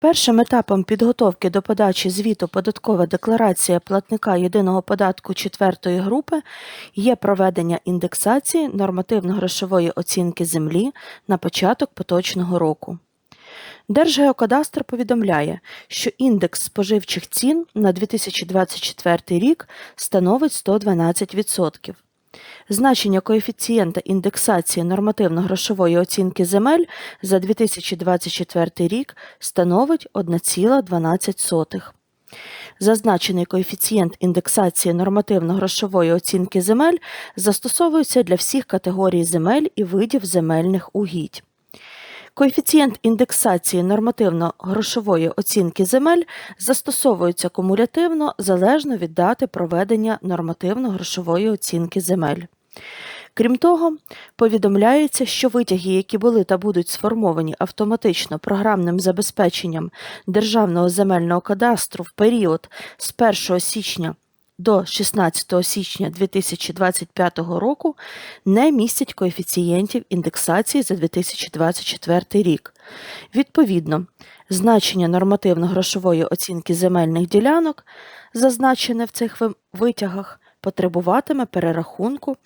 Першим етапом підготовки до подачі звіту податкова декларація платника єдиного податку четвертої групи є проведення індексації нормативно-грошової оцінки землі на початок поточного року. Держгеокадастр повідомляє, що індекс споживчих цін на 2024 рік становить 112%. Значення коефіцієнта індексації нормативно-грошової оцінки земель за 2024 рік становить 1,12. Зазначений коефіцієнт індексації нормативно-грошової оцінки земель застосовується для всіх категорій земель і видів земельних угідь. Коефіцієнт індексації нормативно-грошової оцінки земель застосовується кумулятивно залежно від дати проведення нормативно-грошової оцінки земель. Крім того, повідомляється, що витяги, які були та будуть сформовані автоматично програмним забезпеченням Державного земельного кадастру в період з 1 січня до 16 січня 2025 року не містять коефіцієнтів індексації за 2024 рік. Відповідно, значення нормативно-грошової оцінки земельних ділянок, зазначене в цих витягах, потребуватиме перерахунку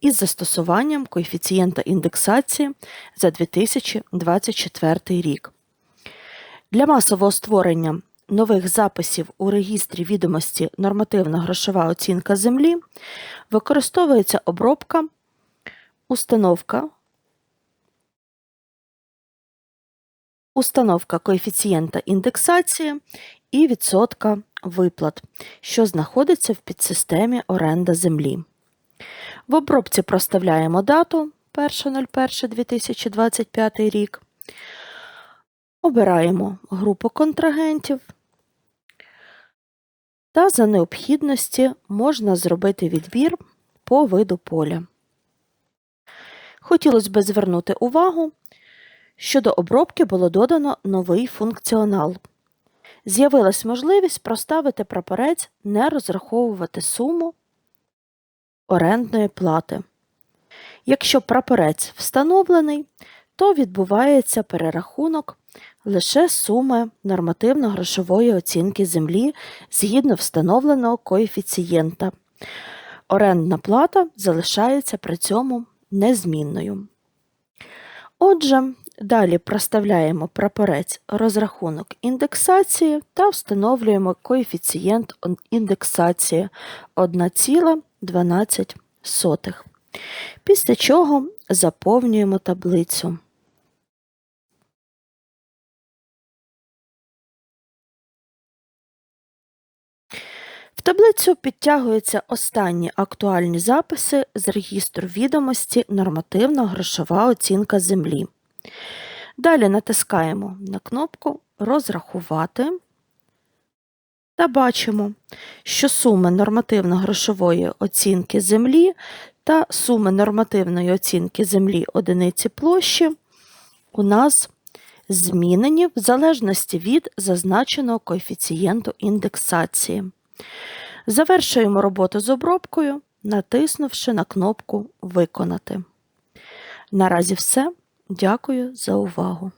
із застосуванням коефіцієнта індексації за 2024 рік. Для масового створення нових записів у реєстрі відомості нормативна грошова оцінка землі використовується обробка, установка, установка коефіцієнта індексації і відсотка виплат, що знаходиться в підсистемі оренда землі. В обробці проставляємо дату 1.01.2025 рік. Обираємо групу контрагентів. Та за необхідності можна зробити відбір по виду поля. Хотілося б звернути увагу, що до обробки було додано новий функціонал. З'явилась можливість проставити прапорець не розраховувати суму орендної плати. Якщо прапорець встановлений, то відбувається перерахунок лише суми нормативно-грошової оцінки землі згідно встановленого коефіцієнта. Орендна плата залишається при цьому незмінною. Отже, далі проставляємо прапорець розрахунок індексації та встановлюємо коефіцієнт індексації 1,12. Після чого заповнюємо таблицю. Таблицю підтягуються останні актуальні записи з регістру відомості нормативно-грошова оцінка землі. Далі натискаємо на кнопку Розрахувати та бачимо, що суми нормативно-грошової оцінки землі та суми нормативної оцінки землі одиниці площі у нас змінені в залежності від зазначеного коефіцієнту індексації. Завершуємо роботу з обробкою, натиснувши на кнопку Виконати. Наразі все. Дякую за увагу.